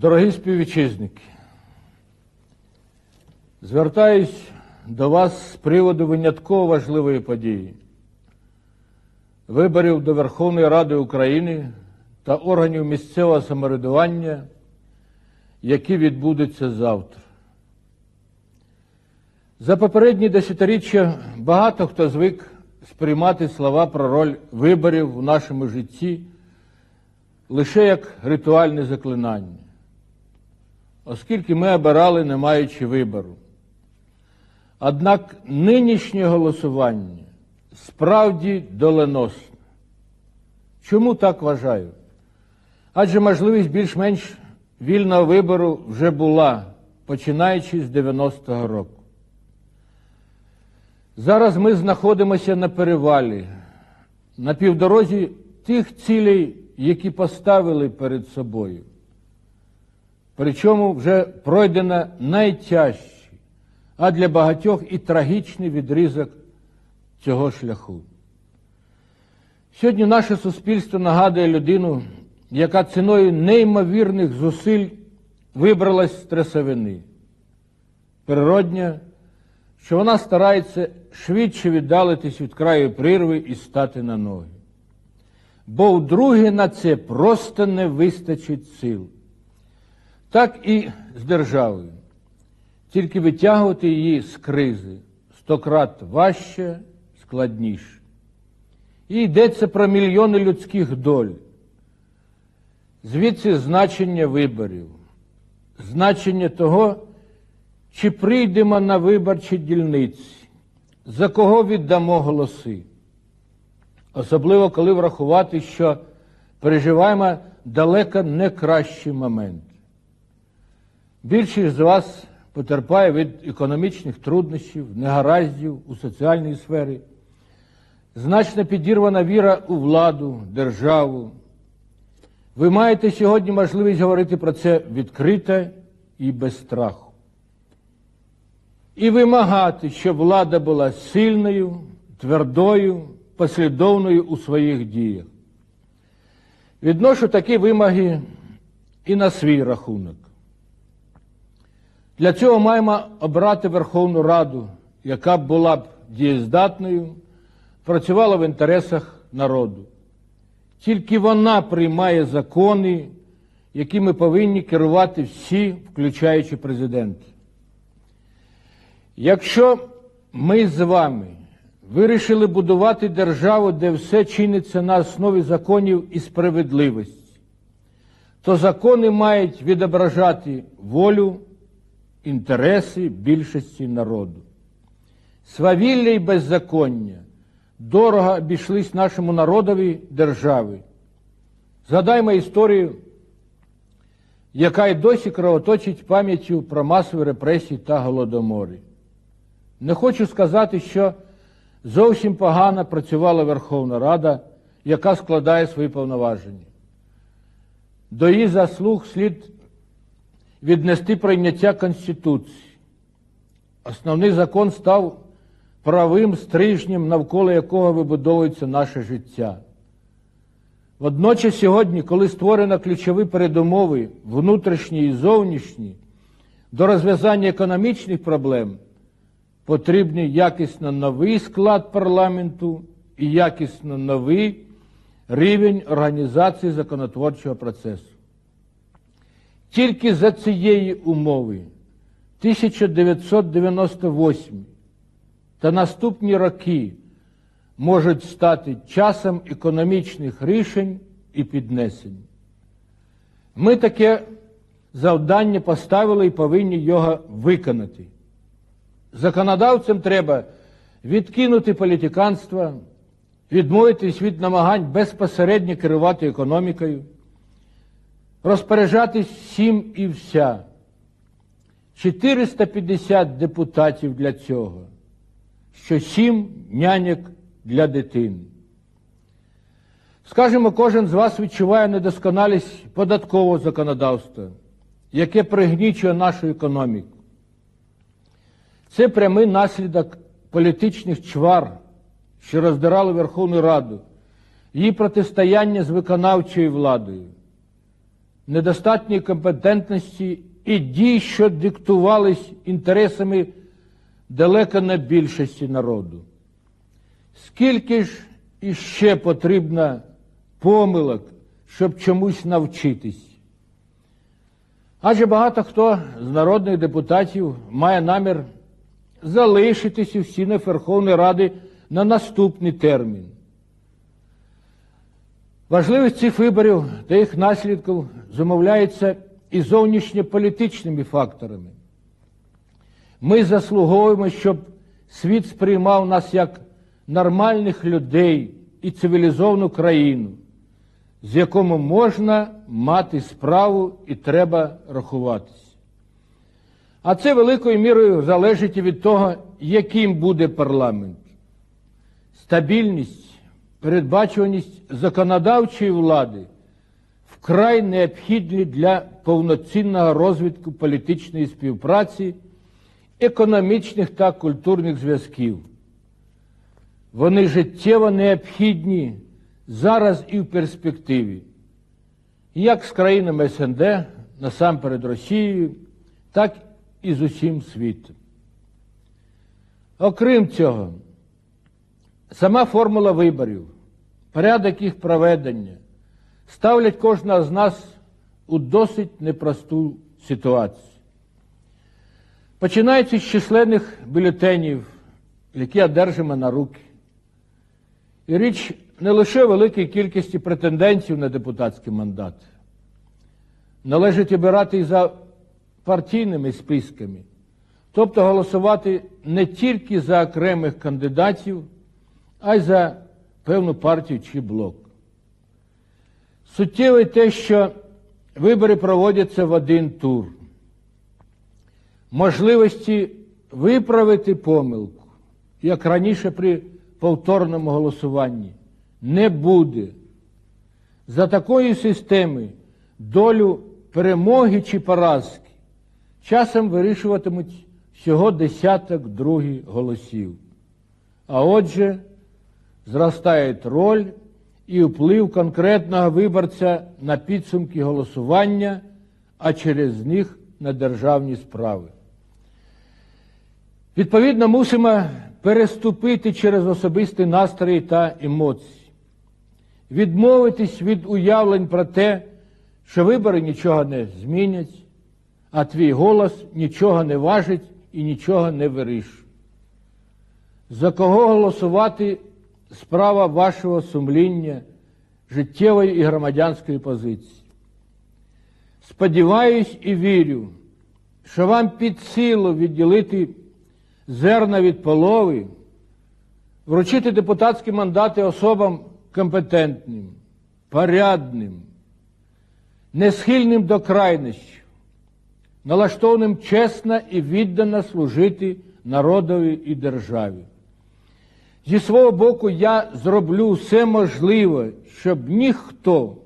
Дорогі співвітчизники, звертаюсь до вас з приводу винятково важливої події виборів до Верховної Ради України та органів місцевого самоврядування, які відбудуться завтра. За попередні десятиріччя багато хто звик сприймати слова про роль виборів в нашому житті лише як ритуальне заклинання, оскільки ми обирали, не маючи вибору. Однак нинішнє голосування справді доленосне. Чому так вважаю? Адже можливість більш-менш вільного вибору вже була, починаючи з 90-го року. Зараз ми знаходимося на перевалі, на півдорозі тих цілей, які поставили перед собою. Причому вже пройдено найтяжчий, а для багатьох і трагічний відрізок цього шляху. Сьогодні наше суспільство нагадує людину, яка ціною неймовірних зусиль вибралась з трясовини. Природня, що вона старається швидше віддалитись від краю прірви і стати на ноги. Бо вдруге на це просто не вистачить сил. Так і з державою. Тільки витягувати її з кризи стократ важче, складніше. І йдеться про мільйони людських доль. Звідси значення виборів, значення того, чи прийдемо на виборчі дільниці, за кого віддамо голоси. Особливо, коли врахувати, що переживаємо далеко не кращий момент. Більшість з вас потерпає від економічних труднощів, негараздів у соціальній сфері, значно підірвана віра у владу, державу. Ви маєте сьогодні можливість говорити про це відкрито і без страху. І вимагати, щоб влада була сильною, твердою, послідовною у своїх діях. Відношу такі вимоги і на свій рахунок. Для цього маємо обрати Верховну Раду, яка б була б дієздатною, працювала в інтересах народу. Тільки вона приймає закони, якими повинні керувати всі, включаючи президента. Якщо ми з вами вирішили будувати державу, де все чиниться на основі законів і справедливості, то закони мають відображати волю, інтереси більшості народу. Свавілля і беззаконня дорого обійшлись нашому народові держави. Згадаймо історію, яка й досі кровоточить пам'яттю про масові репресії та голодомори. Не хочу сказати, що зовсім погано працювала Верховна Рада, яка складає свої повноваження. До її заслуг слід віднести прийняття Конституції. Основний закон став правим стрижнем, навколо якого вибудовується наше життя. Водночас сьогодні, коли створено ключові передумови, внутрішні і зовнішні, до розв'язання економічних проблем, потрібний якісно новий склад парламенту і якісно новий рівень організації законотворчого процесу. Тільки за цієї умови 1998 та наступні роки можуть стати часом економічних рішень і піднесень. Ми таке завдання поставили і повинні його виконати. Законодавцям треба відкинути політиканство, відмовитись від намагань безпосередньо керувати економікою, розпоряджатись всім і вся. 450 депутатів для цього, що сім няньок для дитини. Скажімо, кожен з вас відчуває недосконалість податкового законодавства, яке пригнічує нашу економіку. Це прямий наслідок політичних чвар, що роздирали Верховну Раду, її протистояння з виконавчою владою. Недостатньої компетентності і дій, що диктувались інтересами далеко не більшості народу. Скільки ж іще потрібно помилок, щоб чомусь навчитись? Адже багато хто з народних депутатів має намір залишитись у стінах Верховної Ради на наступний термін. Важливість цих виборів та їх наслідків зумовляється і зовнішньополітичними факторами. Ми заслуговуємо, щоб світ сприймав нас як нормальних людей і цивілізовану країну, з якому можна мати справу і треба рахуватися. А це великою мірою залежить від того, яким буде парламент. Стабільність, передбачуваність законодавчої влади вкрай необхідні для повноцінного розвитку політичної співпраці, економічних та культурних зв'язків. Вони життєво необхідні зараз і в перспективі, як з країнами СНД, насамперед Росією, так і з усім світом. Окрім цього, сама формула виборів, порядок їх проведення ставлять кожного з нас у досить непросту ситуацію. Починаючи з численних бюлетенів, які одержимо на руки. І річ не лише великій кількості претендентів на депутатський мандат. Належить обирати і за партійними списками, тобто голосувати не тільки за окремих кандидатів, а й за певну партію чи блок. Суттєво те, що вибори проводяться в один тур. Можливості виправити помилку, як раніше при повторному голосуванні, не буде. За такої системи долю перемоги чи поразки часом вирішуватимуть всього десяток других голосів. А отже, зростає роль і вплив конкретного виборця на підсумки голосування, а через них на державні справи. Відповідно, мусимо переступити через особисті настрої та емоції, відмовитись від уявлень про те, що вибори нічого не змінять, а твій голос нічого не важить і нічого не вирішує. За кого голосувати справа вашого сумління, життєвої і громадянської позиції. Сподіваюсь і вірю, що вам під силу відділити зерна від полови, вручити депутатські мандати особам компетентним, порядним, несхильним до крайнощів, налаштованим чесно і віддано служити народові і державі. Зі свого боку, я зроблю все можливе, щоб ніхто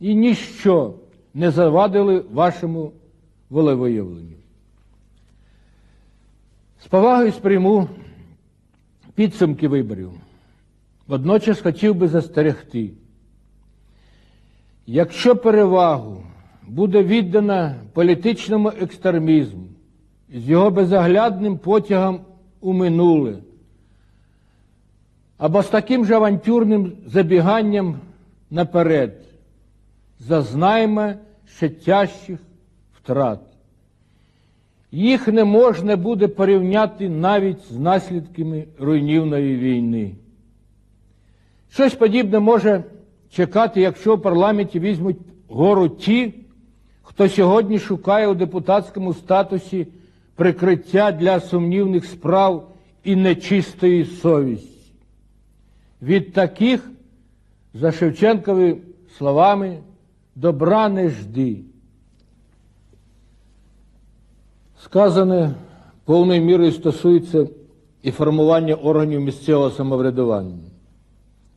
і ніщо не завадили вашому волевиявленню. З повагою сприйму підсумки виборів. Водночас хотів би застерегти. Якщо перевагу буде віддана політичному екстремізму з його безоглядним потягом у минуле, або з таким же авантюрним забіганням наперед, зазнаємо ще тяжчих втрат. Їх не можна буде порівняти навіть з наслідками руйнівної війни. Щось подібне може чекати, якщо в парламенті візьмуть гору ті, хто сьогодні шукає у депутатському статусі прикриття для сумнівних справ і нечистої совісті. Від таких, за Шевченковими словами, добра не жди. Сказане повною мірою стосується і формування органів місцевого самоврядування,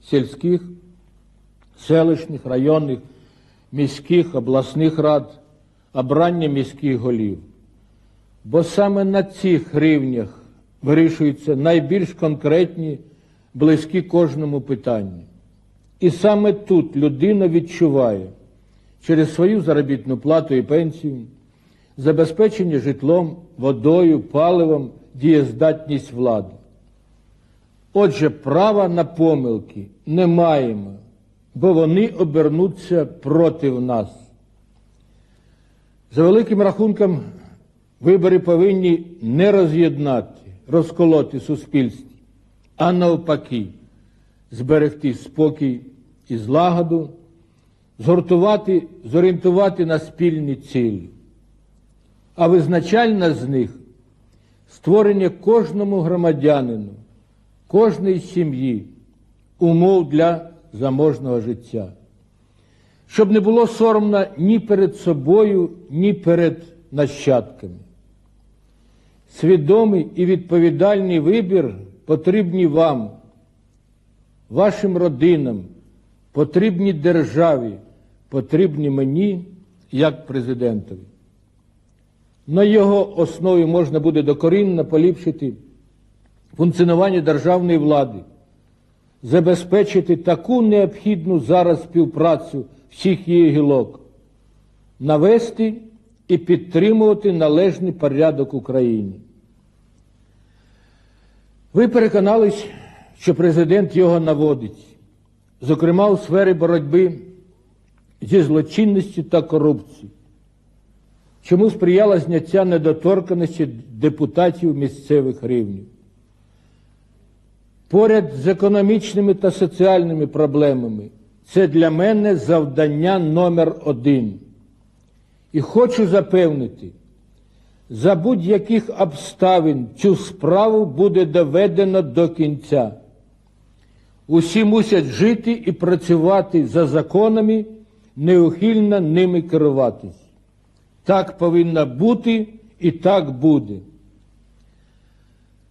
сільських, селищних, районних, міських, обласних рад, обрання міських голів. Бо саме на цих рівнях вирішуються найбільш конкретні, близькі кожному питанню. І саме тут людина відчуває, через свою заробітну плату і пенсію, забезпечення житлом, водою, паливом, дієздатність влади. Отже, права на помилки не маємо, бо вони обернуться проти нас. За великим рахунком, вибори повинні не роз'єднати, розколоти суспільство, а навпаки, зберегти спокій і злагоду, згуртувати, зорієнтувати на спільні цілі. А визначальна з них створення кожному громадянину, кожній сім'ї умов для заможного життя. Щоб не було соромно ні перед собою, ні перед нащадками. Свідомий і відповідальний вибір потрібні вам, вашим родинам, потрібні державі, потрібні мені як президентові. На його основі можна буде докорінно поліпшити функціонування державної влади, забезпечити таку необхідну зараз співпрацю всіх її гілок, навести і підтримувати належний порядок України. Ви переконались, що президент його наводить, зокрема у сфері боротьби зі злочинністю та корупцією, чому сприяла зняття недоторканості депутатів місцевих рівнів. Поряд з економічними та соціальними проблемами це для мене завдання номер один. І хочу запевнити, за будь-яких обставин цю справу буде доведено до кінця. Усі мусять жити і працювати за законами, неухильно ними керуватись. Так повинно бути і так буде.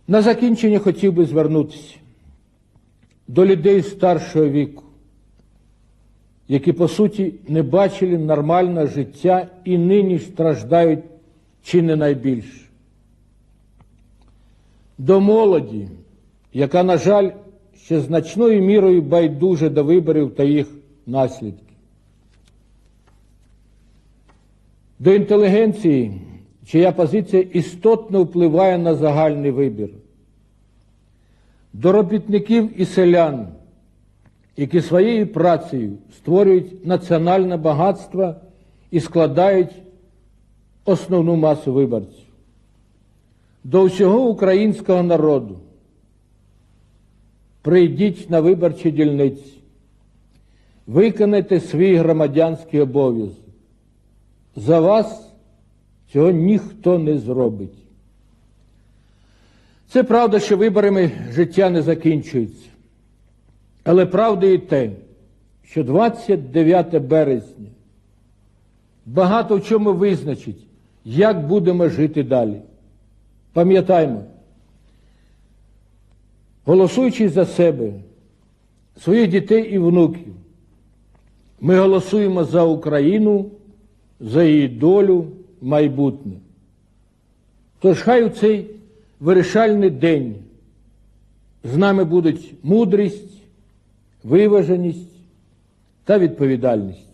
На закінчення хотів би звернутися до людей старшого віку, які, по суті, не бачили нормального життя і нині страждають чи не найбільше. До молоді, яка, на жаль, ще значною мірою байдуже до виборів та їх наслідків. До інтелігенції, чия позиція істотно впливає на загальний вибір. До робітників і селян, які своєю працею створюють національне багатство і складають основну масу виборців. До всього українського народу. Прийдіть на виборчі дільниці, виконайте свій громадянський обов'язок. За вас цього ніхто не зробить. Це правда, що виборами життя не закінчується. Але правда і те, що 29 березня багато в чому визначить, як будемо жити далі. Пам'ятаймо, голосуючи за себе, своїх дітей і внуків, ми голосуємо за Україну, за її долю, майбутнє. Тож хай у цей вирішальний день з нами будуть мудрість, виваженість та відповідальність.